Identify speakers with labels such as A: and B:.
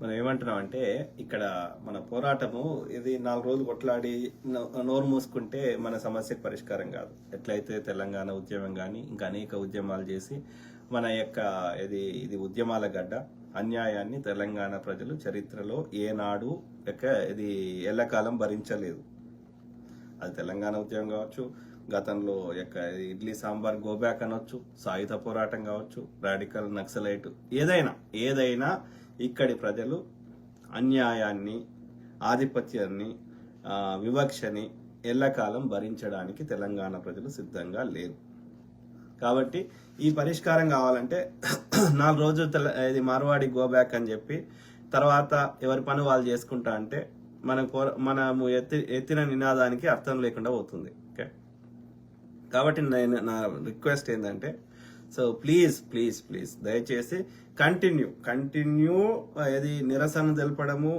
A: మనం ఏమంటున్నాం అంటే ఇక్కడ మన పోరాటము ఇది నాలుగు రోజులు కొట్లాడి నోరు మూసుకుంటే మన సమస్యకు పరిష్కారం కాదు. ఎట్లయితే తెలంగాణ ఉద్యమం కానీ ఇంకా అనేక ఉద్యమాలు చేసి మన యొక్క ఇది ఇది ఉద్యమాల గడ్డ అన్యాయాన్ని తెలంగాణ ప్రజలు చరిత్రలో ఏనాడు యొక్క ఇది ఎల్లకాలం భరించలేదు. అది తెలంగాణ ఉద్యమం కావచ్చు గతంలో యొక్క ఇడ్లీ సాంబార్ గోబ్యాక్ అనొచ్చు సాయుధ పోరాటం కావచ్చు రాడికల్ నక్సలైట్ ఏదైనా ఏదైనా ఇక్కడి ప్రజలు అన్యాయాన్ని ఆధిపత్యాన్ని వివక్షని ఎల్లకాలం భరించడానికి తెలంగాణ ప్రజలు సిద్ధంగా లేరు. కాబట్టి ఈ పరిష్కారం కావాలంటే నాలుగు రోజులు తెల- ఇది మార్వాడి గో బ్యాక్ అని చెప్పి తర్వాత ఎవరి పని వాళ్ళు చేసుకుంటా అంటే మన కోర మనము ఎత్తి ఎత్తిన నినాదానికి అర్థం లేకుండా పోతుంది. ఓకే? కాబట్టి నేను నా రిక్వెస్ట్ ఏంటంటే సో ప్లీజ్ ప్లీజ్ ప్లీజ్ దయచేసి కంటిన్యూ కంటిన్యూ ఇది నిరసన తెలపడము